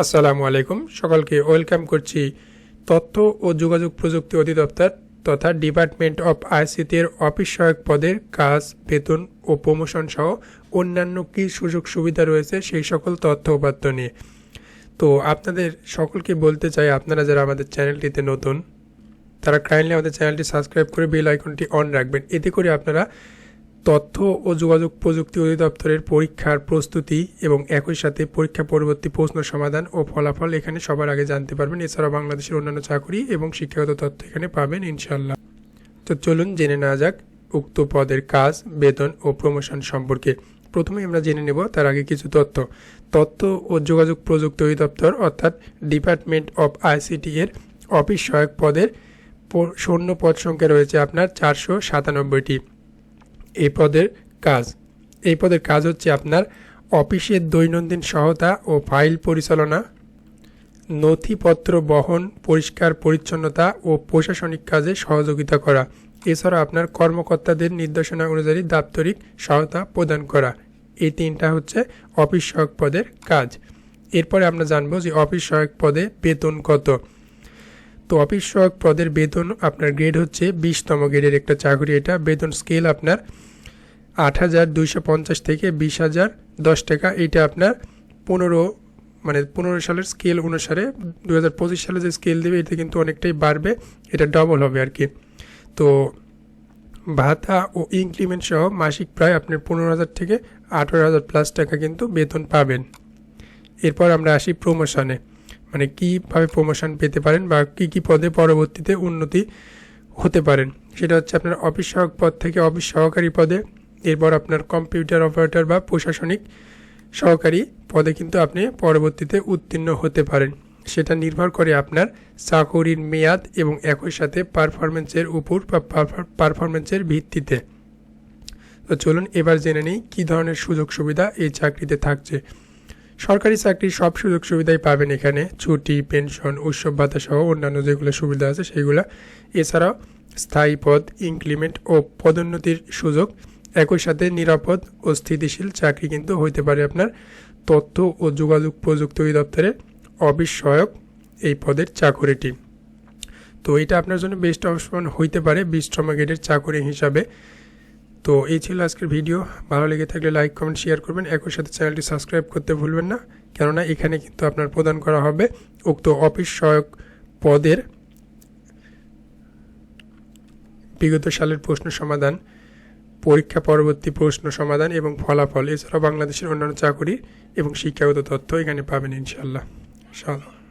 আসসালামু আলাইকুম। সকলকে ওয়েলকাম করছি তথ্য ও যোগাযোগ প্রযুক্তি অধিদপ্তর তথা ডিপার্টমেন্ট অফ আইসিটি এর অফিস সহায়ক পদের কাজ, বেতন ও প্রমোশন সহ অন্যান্য কী সুযোগ সুবিধা রয়েছে সেই সকল তথ্য উপাত্ত নিয়ে। তো আপনাদের সকলকে বলতে চাই, আপনারা যারা আমাদের চ্যানেলটিতে নতুন, তারা কাইন্ডলি আমাদের চ্যানেলটি সাবস্ক্রাইব করে বেল আইকনটি অন রাখবেন। এতে করে আপনারা তথ্য ও যোগাযোগ প্রযুক্তি অধিদপ্তরের পরীক্ষার প্রস্তুতি এবং একই সাথে পরীক্ষা পরবর্তী প্রশ্ন সমাধান ও ফলাফল এখানে সবার আগে জানতে পারবেন। এছাড়াও বাংলাদেশের অন্যান্য চাকরি এবং শিক্ষাগত তথ্য এখানে পাবেন ইনশাল্লাহ তো চলুন জেনে নেওয়া যাক উক্ত পদের কাজ, বেতন ও প্রমোশন সম্পর্কে। প্রথমে আমরা জেনে নেব তার আগে কিছু তথ্য। তথ্য ও যোগাযোগ প্রযুক্তি অধিদপ্তর অর্থাৎ ডিপার্টমেন্ট অফ আইসিটি এর অফিস সহায়ক পদের শূন্য পদ সংখ্যা রয়েছে আপনার চারশো সাতানব্বইটি। এই পদের কাজ। এই পদের কাজ হচ্ছে আপনার অফিসের দৈনন্দিন সহায়তা ও ফাইল পরিচালনা, নথিপত্র বহন, পরিষ্কার পরিচ্ছন্নতা ও প্রশাসনিক কাজে সহযোগিতা করা। এছাড়া আপনার কর্মকর্তাদের নির্দেশনা অনুযায়ী দাপ্তরিক সহায়তা প্রদান করা। এই তিনটা হচ্ছে অফিস সহায়ক পদের কাজ। এরপরে আমরা জানব যে অফিস সহায়ক পদে বেতন কত। তো অফিস সহায়ক পদের বেতন আপনার গ্রেড হচ্ছে বিশতম গ্রেডের একটা চাকরি এটা। বেতন স্কেল আপনার আট হাজার দুইশো পঞ্চাশ থেকে বিশ হাজার দশ টাকা। এটা আপনার পনেরো মানে পনেরো সালের স্কেল অনুসারে দু হাজার পঁচিশ সালে যে স্কেল দেবে এটা কিন্তু অনেকটাই বাড়বে। এটা ডবল হবে আর কি। তো ভাতা ও ইনক্রিমেন্ট সহ মাসিক প্রায় আপনার পনেরো হাজার থেকে আঠেরো হাজার প্লাস টাকা কিন্তু বেতন পাবেন। এরপর আমরা আসি প্রমোশনে মানে কীভাবে প্রমোশন পেতে পারেন বা কী কী পদে পরবর্তীতে উন্নতি হতে পারেন? সেটা হচ্ছে আপনার অফিস সহায়ক পদ থেকে অফিস সহকারী পদে, এরপর আপনার কম্পিউটার অপারেটর বা প্রশাসনিক সহকারী পদে কিন্তু আপনি পরবর্তীতে উত্তীর্ণ হতে পারেন। সেটা নির্ভর করে আপনার চাকরির মেয়াদ এবং একই সাথে পারফরমেন্সের উপর বা পারফরমেন্সের ভিত্তিতে। তো চলুন এবার জেনে নিই কী ধরনের সুযোগ সুবিধা এই চাকরিতে থাকছে। সরকারি চাকরির সব সুযোগ সুবিধাই পাবেন এখানে। ছুটি, পেনশন, উৎসব ভাতা সহ অন্যান্য যেগুলো সুবিধা আছে সেগুলো। এছাড়াও স্থায়ী পদ, ইনক্রিমেন্ট ও পদোন্নতির সুযোগ। একই সাথে নিরাপদ ও স্থিতিশীল চাকরি কিন্তু হইতে পারে আপনার। তথ্য ও যোগাযোগ প্রযুক্তি অধিদপ্তরের অফিস সহায়ক এই পদের চাকরিটি। তো এটা আপনার জন্য বেস্ট অপশন হইতে পারে বিশতম গ্রেডের চাকরি হিসাবে। তো এই ছিল আজকের ভিডিও। ভালো লেগে থাকলে লাইক কমেন্ট শেয়ার করবেন। একই সাথে চ্যানেলটি সাবস্ক্রাইব করতে ভুলবেন না। কেননা এখানে কিন্তু আপনার প্রদান করা হবে উক্ত অফিস সহায়ক পদের বিগত সালের প্রশ্ন সমাধান, পরীক্ষা পরবর্তী প্রশ্ন সমাধান এবং ফলাফল, এছাড়াও বাংলাদেশের অন্যান্য চাকরি এবং শিক্ষাগত তথ্য এখানে পাবেন ইনশাল্লাহ ইনশাআল্লাহ।